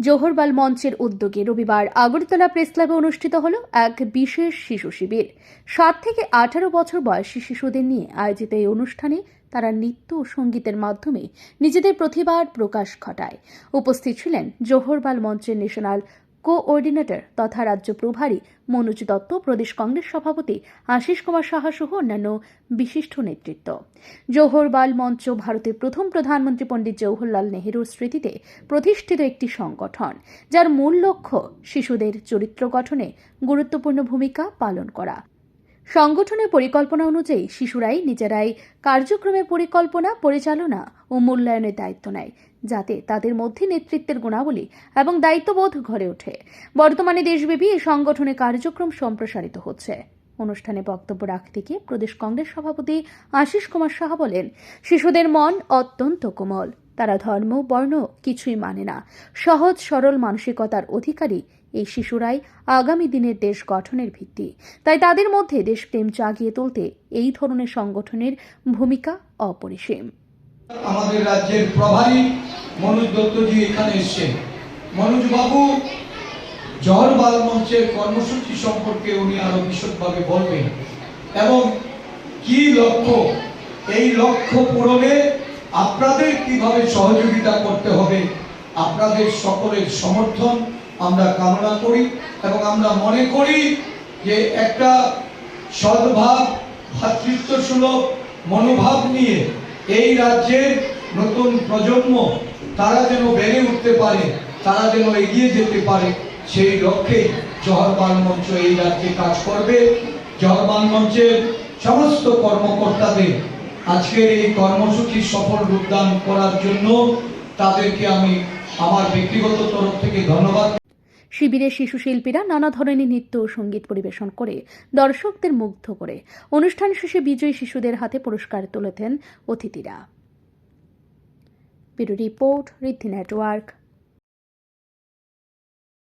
জোহরবাল মঞ্চের উদ্যোগে রবিবার আগরতলা প্রেস ক্লাবে অনুষ্ঠিত হল এক বিশেষ শিশু শিবির। সাত থেকে আঠারো বছর বয়সী শিশুদের নিয়ে আয়োজিত এই অনুষ্ঠানে তারা নৃত্য ও সঙ্গীতের মাধ্যমে নিজেদের প্রতিভার প্রকাশ ঘটায়। উপস্থিত ছিলেন জোহরবাল মঞ্চের ন্যাশনাল কোঅর্ডিনেটর তথা রাজ্য প্রভারী মনোজ দত্ত, প্রদেশ কংগ্রেস সভাপতি আশিস কুমার সাহা সহ অন্যান্য বিশিষ্ট নেতৃত্ব। জওহরবাল মঞ্চ ভারতের প্রথম প্রধানমন্ত্রী পণ্ডিত জওহরলাল নেহরুর স্মৃতিতে প্রতিষ্ঠিত একটি সংগঠন, যার মূল লক্ষ্য শিশুদের চরিত্র গঠনে গুরুত্বপূর্ণ ভূমিকা পালন করা। সংগঠনের পরিকল্পনা অনুযায়ী শিশুরাই, নিজেরাই কার্যক্রমের পরিকল্পনা, পরিচালনা ও মূল্যায়নের দায়িত্ব নেয়, যাতে তাদের মধ্যে নেতৃত্বের গুণাবলী এবং দায়িত্ববোধ গড়ে ওঠে। বর্তমানে দেশব্যাপী এই সংগঠনের কার্যক্রম সম্প্রসারিত হচ্ছে। অনুষ্ঠানে বক্তব্য রাখতে গিয়ে প্রদেশ কংগ্রেস সভাপতি আশিস কুমার সাহা বলেন, শিশুদের মন অত্যন্ত কোমল। তারা ধর্ম, বর্ণ কিছুই মানে না। সহজ, সরল মানসিকতার অধিকারী এই শিশুরাই আগামী দিনের দেশ গঠনের ভিত্তি। তাই তাদের মধ্যে দেশপ্রেম জাগিয়ে তুলতে এই ধরনের সংগঠনের ভূমিকা অপরিসীম। আমাদের রাজ্যের প্রভারী মনোজ দত্তজি এখানে এসছেন মনোজ বাবু জহরবাল মঞ্চের কর্মসূচি সম্পর্কে উনি আরও বিশদভাবে বলবেন। এবং কি লক্ষ্য? এই লক্ষ্য পূরণে আপনাদের কীভাবে সহযোগিতা করতে হবে, আপনাদের সকলের সমর্থন আমরা কামনা করি এবং আমরা মনে করি যে একটা সদ্ভাব ভাতৃত্ব সুলভ মনোভাব নিয়ে এই রাজ্যের নতুন প্রজন্ম তারা যেন বেড়ে উঠতে পারে, তারা যেন এগিয়ে যেতে পারে, সেই লক্ষ্যে জহরবাল মঞ্চ এই রাজ্যে কাজ করবে। জহরবাল মঞ্চের সমস্ত কর্মকর্তাদের আজকের এই কর্মসূচি সফল রূপদান করার জন্য তাদেরকে আমি আমার ব্যক্তিগত তরফ থেকে ধন্যবাদ। শিবিরে শিশু শিল্পীরা নানা ধরনের নৃত্য ও সংগীত পরিবেশন করে দর্শকদের মুগ্ধ করে। অনুষ্ঠান শেষে বিজয়ী শিশুদের হাতে পুরস্কার তুলে দেন অতিথিরা। Report, Riddhi network.